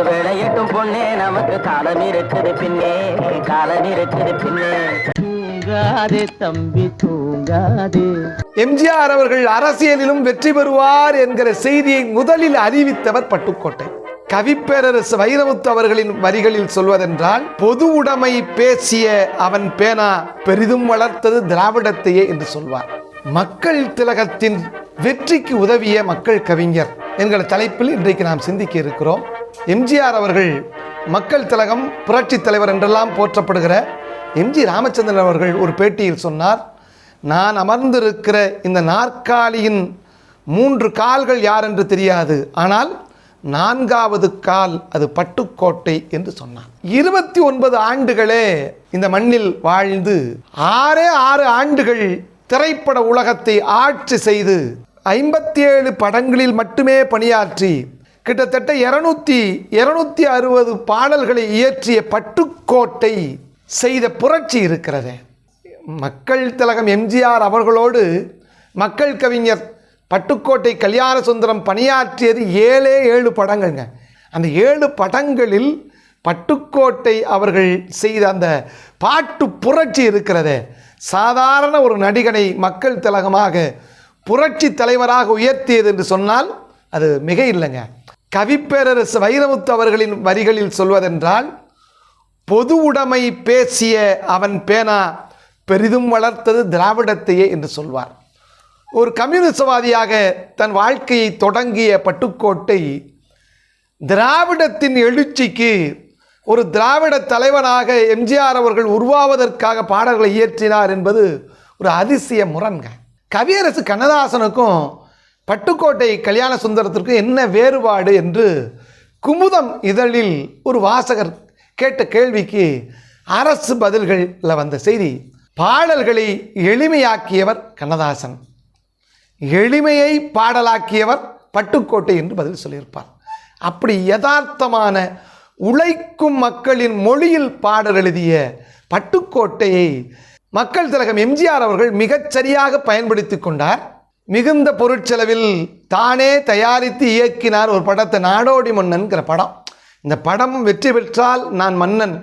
ஓ காடு வேலையட்டும் பொண்ணே நமக்கு காலம் இருக்குது பின்னே. காலம் இருக்குது பின்னே. தூங்காதே தம்பி தூங்காதே. எம்ஜிஆர் அவர்கள் அரசியலிலும் வெற்றி பெறுவார் என்கிற செய்தியை முதலில் அறிவித்தவர் பட்டுக்கோட்டை. கவிப்பேரரசு வைரமுத்து அவர்களின் வரிகளில் சொல்வதென்றால் பொது உடைமை பேசிய அவன் பேனா பெரிதும் வளர்த்தது திராவிடத்தையே என்று சொல்வார். மக்கள் திலகத்தின் வெற்றிக்கு உதவிய மக்கள் கவிஞர் என்கிற தலைப்பில் இன்றைக்கு நாம் சிந்திக்க இருக்கிறோம். எம்ஜிஆர் அவர்கள் மக்கள் திலகம் புரட்சி தலைவர் என்றெல்லாம் போற்றப்படுகிற எம்ஜி ராமச்சந்திரன் அவர்கள் ஒரு பேட்டியில் சொன்னார் நான் அமர்ந்திருக்கிற இந்த நாற்காலியின் மூன்று கால்கள் யார் என்று தெரியாது. ஆனால் நான்காவது கால் அது பட்டுக்கோட்டை என்று சொன்னார். இருபத்தி ஒன்பது ஆண்டுகளே இந்த மண்ணில் வாழ்ந்து ஆறே ஆறு ஆண்டுகள் திரைப்பட உலகத்தை ஆட்சி செய்து ஐம்பத்தி ஏழு படங்களில் மட்டுமே பணியாற்றி கிட்டத்தட்ட இருநூத்தி இருநூத்தி அறுபது பாடல்களை இயற்றிய பட்டுக்கோட்டை செய்த புரட்சி இருக்கிறது. மக்கள் திலகம் எம்ஜிஆர் அவர்களோடு மக்கள் கவிஞர் பட்டுக்கோட்டை கல்யாண சுந்தரம் பணியாற்றியது ஏழே ஏழு படங்கள்ங்க. அந்த ஏழு படங்களில் பட்டுக்கோட்டை அவர்கள் செய்த அந்த பாட்டு புரட்சி இருக்கிறதே. சாதாரண ஒரு நடிகனை மக்கள் திலகமாக புரட்சி தலைவராக உயர்த்தியது என்று சொன்னால் அது மிக இல்லைங்க. கவிப்பேரரசு வைரமுத்து அவர்களின் வரிகளில் சொல்வதென்றால் பொது உடைமை பேசிய அவன் பேனா பெரிதும் வளர்த்தது திராவிடத்தையே என்று சொல்வார். ஒரு கம்யூனிசவாதியாக தன் வாழ்க்கையை தொடங்கிய பட்டுக்கோட்டை திராவிடத்தின் எழுச்சிக்கு ஒரு திராவிட தலைவனாக எம்ஜிஆர் அவர்கள் உருவாவதற்காக பாடல்களை இயற்றினார் என்பது ஒரு அதிசய முரண்கள் கவியரசு கண்ணதாசனுக்கும் பட்டுக்கோட்டை கல்யாண சுந்தரத்திற்கும் என்ன வேறுபாடு என்று குமுதம் இதழில் ஒரு வாசகர் கேட்ட கேள்விக்கு அரசு பதில்களில் வந்த செய்தி பாடல்களை எளிமையாக்கியவர் கண்ணதாசன். எளிமையை பாடலாக்கியவர் பட்டுக்கோட்டை என்று பதில் சொல்லியிருப்பார். அப்படி யதார்த்தமான உழைக்கும் மக்களின் மொழியில் பாடல் எழுதிய பட்டுக்கோட்டையை மக்கள் திலகம் எம்ஜிஆர் அவர்கள் மிகச் சரியாக பயன்படுத்தி கொண்டார். மிகுந்த பொருட்செலவில் தானே தயாரித்து இயக்கினார் ஒரு படத்தை நாடோடி மன்னன்கிற படம். இந்த படம் வெற்றி பெற்றால் நான் மன்னன்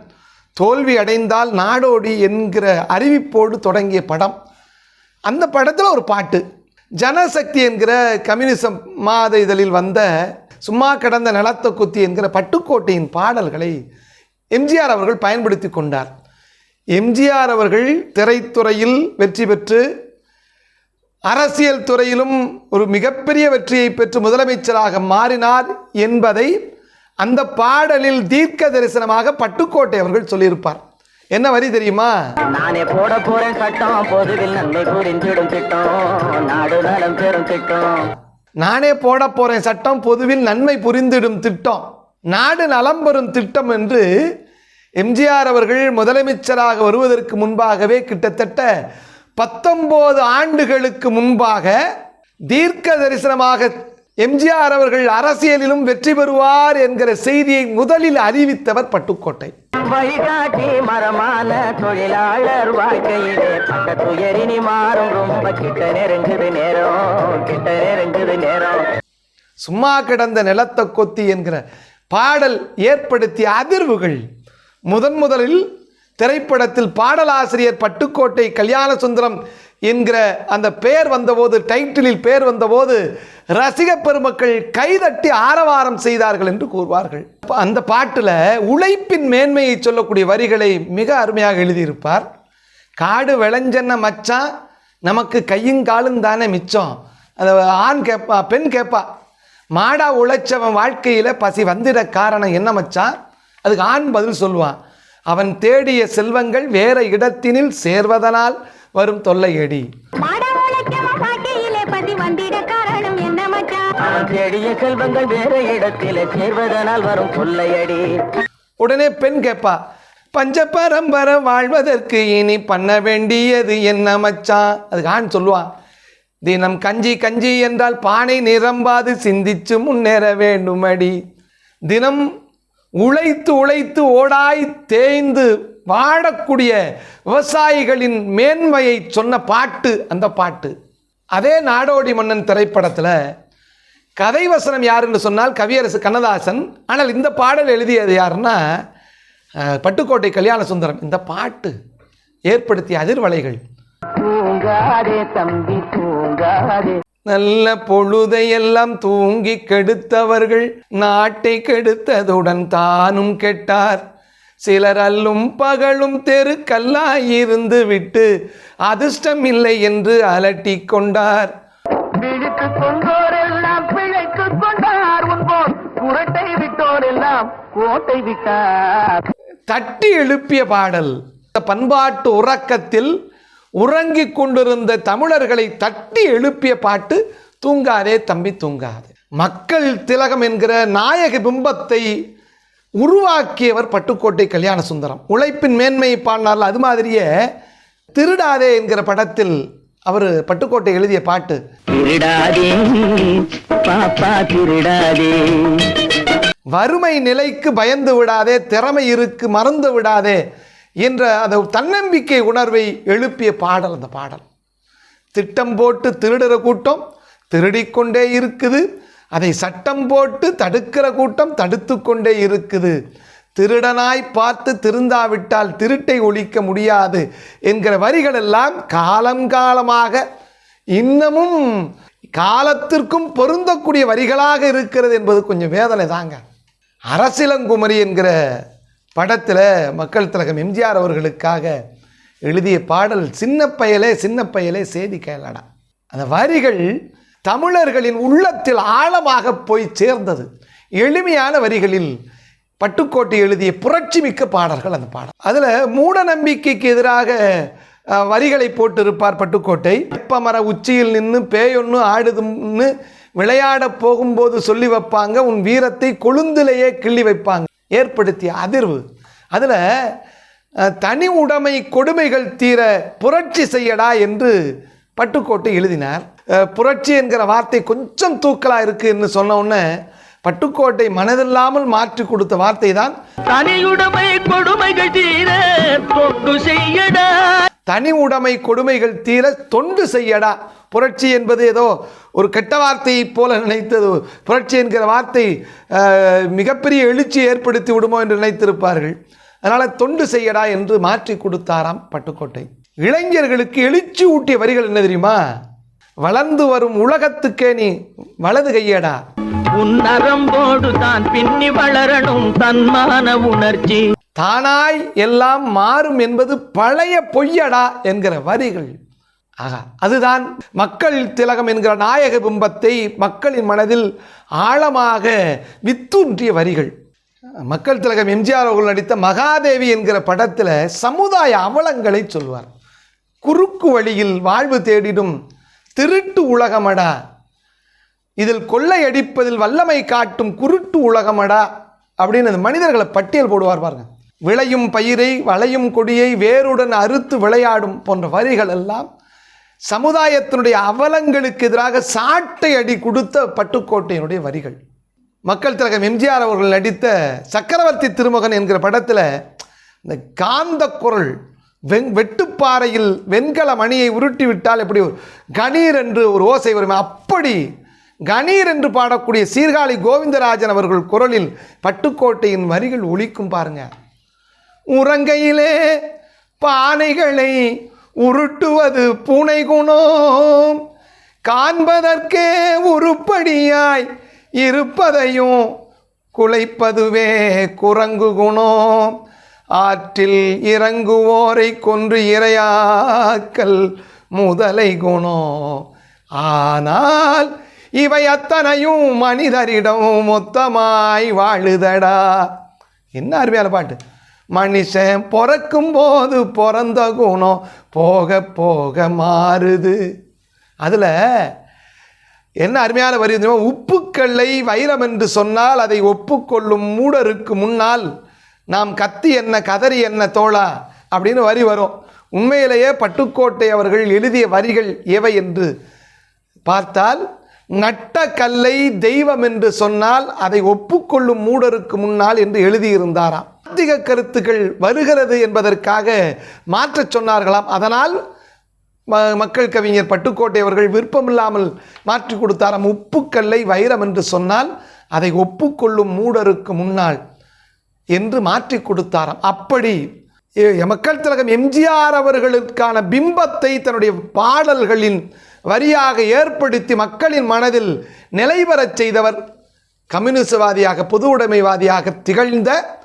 தோல்வி அடைந்தால் நாடோடி என்கிற அறிவிப்போடு தொடங்கிய படம். அந்த படத்தில் ஒரு பாட்டு ஜனசக்தி என்கிற கம்யூனிசம் மாத இதழில் வந்த சும்மா கடந்த நிலத்த குத்தி என்கிற பட்டுக்கோட்டையின் பாடல்களை எம்ஜிஆர் அவர்கள் பயன்படுத்தி கொண்டார். எம்ஜிஆர் அவர்கள் திரைத்துறையில் வெற்றி பெற்று அரசியல் துறையிலும் ஒரு மிகப்பெரிய வெற்றியை பெற்று முதலமைச்சராக மாறினார் என்பதை அந்த பாடலில் தீர்க்க தரிசனமாக பட்டுக்கோட்டை அவர்கள் சொல்லியிருப்பார். என்ன வரி தெரியுமா? நானே போட போறேன் சட்டம் பொதுவில் நன்மை புரிந்திடும் திட்டம் நாடு நலம் பெறும் திட்டம். நானே போட போறேன் சட்டம் பொதுவில் நன்மை புரிந்திடும் திட்டம் நாடு நலம் பெறும் திட்டம் என்று எம்ஜிஆர் அவர்கள் முதலமைச்சராக வருவதற்கு முன்பாகவே கிட்டத்தட்ட பத்தொன்பது ஆண்டுகளுக்கு முன்பாக தீர்க்க தரிசனமாக எம்ஜிஆர் அவர்கள் அரசியலிலும் வெற்றி பெறுவார் என்கிற செய்தியை முதலில் அறிவித்தவர் பட்டுக்கோட்டை. வழிகாட்டி மரமான தொழிலாளர் வாழ்க்கையிலே பட்ட துயரினி மாறும். ரொம்ப கிட்ட நெருங்குது நேரம் கிட்ட நெருங்குது நேரம். சும்மா கிடந்த நிலத்தை கொத்தி என்கிற பாடல் ஏற்படுத்திய அதிர்வுகள் முதன் முதலில் திரைப்படத்தில் பாடலாசிரியர் பட்டுக்கோட்டை கல்யாண சுந்தரம் என்கிற அந்த பெயர் வந்தபோது டைட்டிலில் பெயர் வந்தபோது ரசிக பெருமக்கள் கைதட்டி ஆரவாரம் செய்தார்கள் என்று கூறுவார்கள். அந்த பாட்டில் உழைப்பின் மேன்மையை சொல்லக்கூடிய வரிகளை மிக அருமையாக எழுதியிருப்பார். காடு விளைஞ்சன்ன மச்சான் நமக்கு கையும் காலும் தானே மிச்சம். அந்த ஆண் கேட்பா பெண் கேட்பா மாடா உழைச்சவன் வாழ்க்கையில் பசி வந்திட காரணம் என்ன மச்சான் அதுக்கு ஆண் பதில் சொல்லுவான். அவன் தேடிய செல்வங்கள் வேற இடத்தினில் சேர்வதனால் வரும் தொல்லையடி. தேடிய செல்வங்கள் வேறு இடத்திலே சேர்வதனால் வரும் கொள்ளையடி உடனே பெண் கேட்பா பஞ்ச பரம்பரை வாழ்வதற்கு இனி பண்ண வேண்டியது என்ன மச்சான் அதுக்கு ஆண் சொல்லுவான் தினம் கஞ்சி கஞ்சி என்றால் பானை நிரம்பாது சிந்திச்சு முன்னேற வேண்டுமடி. தினம் உழைத்து உழைத்து ஓடாய் தேய்ந்து வாழக்கூடிய விவசாயிகளின் மேன்மையை சொன்ன பாட்டு அந்த பாட்டு. அதே நாடோடி மன்னன் திரைப்படத்தில் கதை வசனம் யாருன்னு சொன்னால் கவியரசு கண்ணதாசன். ஆனால் இந்த பாடல் எழுதியது யாருன்னா பட்டுக்கோட்டை கல்யாண சுந்தரம் இந்த பாட்டு ஏற்படுத்திய அதிர்வலைகள். தூங்காதே தம்பி தூங்காதே. நல்ல பொழுதையெல்லாம் தூங்கி கெடுத்தவர்கள் நாட்டை கெடுத்ததுடன் தானும் கெட்டார். சிலர் அல்லும் பகலும் தெருக்கல்லாயிருந்து விட்டு அதிர்ஷ்டம் இல்லை என்று அலட்டிக் கொண்டார். தட்டி எழுப்பிய பாடல். இந்த பண்பாட்டு உறக்கத்தில் உறங்கிக் கொண்டிருந்த தமிழர்களை தட்டி எழுப்பிய பாட்டு தூங்காதே தம்பி தூங்காதே. மக்கள் திலகம் என்கிற நாயக பிம்பத்தை உருவாக்கியவர் பட்டுக்கோட்டை கல்யாண சுந்தரம் உழைப்பின் மேன்மையை பாடினார்ல அது மாதிரியே திருடாதே என்கிற படத்தில் அவர் பட்டுக்கோட்டை எழுதிய பாட்டு. திருடாதே பாப்பா திருடாதே. வறுமை நிலைக்கு பயந்து விடாதே திறமை இருக்கு மறந்து விடாதே. என்ற அந்த தன்னம்பிக்கை உணர்வை எழுப்பிய பாடல் அந்த பாடல். திட்டம் போட்டு திருடுற கூட்டம் திருடிக்கொண்டே இருக்குது. அதை சட்டம் போட்டு தடுக்கிற கூட்டம் தடுத்து கொண்டே இருக்குது. திருடனாய் பார்த்து திருந்தாவிட்டால் திருட்டை ஒழிக்க முடியாது என்கிற வரிகளெல்லாம் காலம் காலமாக இன்னமும் காலத்திற்கும் பொருந்தக்கூடிய வரிகளாக இருக்கிறது என்பது கொஞ்சம் வேதனை தாங்க அரசிலங்குமரி என்கிற படத்தில் மக்கள் திலகம் எம்ஜிஆர் அவர்களுக்காக எழுதிய பாடல் சின்ன பயலே சின்ன பயலே செய்தி கேளடா. அந்த வரிகள் தமிழர்களின் உள்ளத்தில் ஆழமாக போய் சேர்ந்தது. எளிமையான வரிகளில் பட்டுக்கோட்டை எழுதிய புரட்சி மிக்க பாடல்கள் அந்த பாடல். அதில் மூட நம்பிக்கைக்கு எதிராக வரிகளை போட்டிருப்பார் பட்டுக்கோட்டை. இப்பமர உச்சியில் நின்று பேயொன்று ஆடுதுன்னு விளையாட போகும்போது சொல்லி வைப்பாங்க உன் வீரத்தை கொழுந்திலேயே கிள்ளி வைப்பாங்க. ஏற்படுத்திய அதிர்வு. அதில் தனி உடைமை கொடுமைகள் தீர புரட்சி செய்யடா என்று பட்டுக்கோட்டை எழுதினார். புரட்சி என்கிற வார்த்தை கொஞ்சம் தூக்கலாக இருக்குன்னு சொன்ன உடனே பட்டுக்கோட்டை மனதில்லாமல் மாற்றி கொடுத்த வார்த்தை தான் தனியுடைமை கொடுமைகள் தீர தொண்டு செய்யடா. தனி உடைமை கொடுமைகள் தீர தொண்டு செய்யடா. புரட்சி என்பது ஏதோ ஒரு கெட்ட வார்த்தையைப் போல நினைத்தது. புரட்சி என்கிற வார்த்தை மிகப்பெரிய எழுச்சி ஏற்படுத்தி விடுமோ என்று நினைத்திருப்பார்கள். அதனால் தொண்டு செய்யடா என்று மாற்றி கொடுத்தாராம் பட்டுக்கோட்டை. இளைஞர்களுக்கு எழுச்சி ஊட்டிய வரிகள் என்ன தெரியுமா? வளர்ந்து வரும் உலகத்துக்கே நீ வலது கையடா. உன் நரம்போடு தான் பின்னி வளரணும் தன்மான உணர்ச்சி. தானாய் எல்லாம் மாறும் என்பது பழைய பொய்யடா என்கிற வரிகள். ஆகா அதுதான் மக்கள் திலகம் என்கிற நாயக பிம்பத்தை மக்களின் மனதில் ஆழமாக வித்தூன்றிய வரிகள். மக்கள் திலகம் எம்ஜிஆர் அவர்கள் நடித்த மகாதேவி என்கிற படத்தில் சமுதாய அவலங்களை சொல்வார். குறுக்கு வழியில் வாழ்வு தேடிடும் திருட்டு உலகமடா. இதில் கொள்ளையடிப்பதில் வல்லமை காட்டும் குருட்டு உலகமடா அப்படின்னு அந்த மனிதர்களை பட்டியல் போடுவார் பாருங்க. விளையும் பயிரை வளையும் கொடியை வேருடன் அறுத்து விளையாடும் போன்ற வரிகள் எல்லாம் சமுதாயத்தினுடைய அவலங்களுக்கு எதிராக சாட்டை அடி கொடுத்த பட்டுக்கோட்டையினுடைய வரிகள். மக்கள் திலகம் எம்ஜிஆர் அவர்கள் நடித்த சக்கரவர்த்தி திருமகன் என்கிற படத்தில் இந்த காந்த குரல் வெண் வெட்டுப்பாறையில் வெண்கல மணியை உருட்டி விட்டால் எப்படி ஒரு கணீர் என்று ஒரு ஓசை வரும். அப்படி கணீர் என்று பாடக்கூடிய சீர்காழி கோவிந்தராஜன் அவர்கள் குரலில் பட்டுக்கோட்டையின் வரிகள் ஒழிக்கும் பாருங்க. உறங்கையிலே பானைகளை உருட்டுவது பூனை குணம் காண்பதற்கே உருப்படியாய் இருப்பதையும் குலைப்பதுவே குரங்கு குணம் ஆற்றில் இறங்குவோரை கொன்று இரையாக்கல் முதலை குணம். ஆனால் இவை அத்தனையும் மனிதரிடம் மொத்தமாய் வாழுதடா. என்ன அருமையான பாட்டு. மனுஷன் பிறக்கும் போது பிறந்த குணம் போக போக மாறுது. அதில் என்ன அருமையான வரி உப்புக்கல்லை வைரம் என்று சொன்னால் அதை ஒப்புக்கொள்ளும் மூடருக்கு முன்னால் நாம் கத்தி என்ன கதறி என்ன தோழா அப்படின்னு வரி வரும். உண்மையிலேயே பட்டுக்கோட்டை அவர்கள் எழுதிய வரிகள் எவை என்று பார்த்தால் நட்ட கல்லை தெய்வம் என்று சொன்னால் அதை ஒப்புக்கொள்ளும் மூடருக்கு முன்னால் என்று எழுதியிருந்தாராம். ஆத்திக கருத்துக்கள் வருகிறது என்பதற்காக மாற்றச் சொன்னார்களாம். அதனால் ம- மக்கள் கவிஞர் பட்டுக்கோட்டை அவர்கள் விருப்பமில்லாமல் மாற்றி கொடுத்தாராம். உப்புக்கல்லை வைரம் என்று சொன்னால் அதை ஒப்புக்கொள்ளும் மூடருக்கு முன்னால் என்று மாற்றி கொடுத்தாராம். அப்படி எ- மக்கள் திலகம் எம்ஜிஆர் அவர்களுக்கான பிம்பத்தை தன்னுடைய பாடல்களின் வரியாக ஏற்படுத்தி மக்களின் மனதில் நிலைபெறச் செய்தவர் கம்யூனிசவாதியாக பொது உடைமைவாதியாக திகழ்ந்த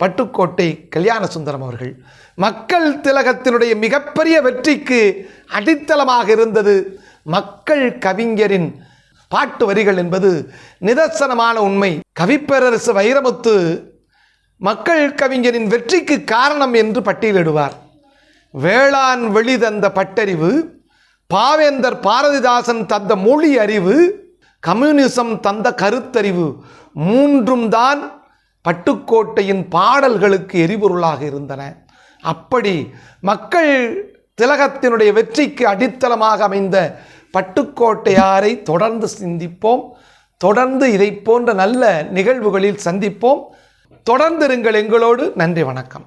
பட்டுக்கோட்டை கல்யாண சுந்தரம் அவர்கள். மக்கள் திலகத்தினுடைய மிகப்பெரிய வெற்றிக்கு அடித்தளமாக இருந்தது மக்கள் கவிஞரின் பாட்டு வரிகள் என்பது நிதர்சனமான உண்மை. கவிப்பேரரசு வைரமுத்து மக்கள் கவிஞரின் வெற்றிக்கு காரணம் என்று பட்டியலிடுவார். வேளாண் வெளி தந்த பட்டறிவு பாவேந்தர் பாரதிதாசன் தந்த மொழி அறிவு கம்யூனிசம் தந்த கருத்தறிவு மூன்றும் தான் பட்டுக்கோட்டையின் பாடல்களுக்கு எரிபொருளாக இருந்தன. அப்படி மக்கள் திலகத்தினுடைய வெற்றிக்கு அடித்தளமாக அமைந்த பட்டுக்கோட்டையாரை தொடர்ந்து சிந்திப்போம். தொடர்ந்து இதை போன்ற நல்ல நிகழ்வுகளில் சந்திப்போம். தொடர்ந்திருங்கள் எங்களோடு. நன்றி வணக்கம்.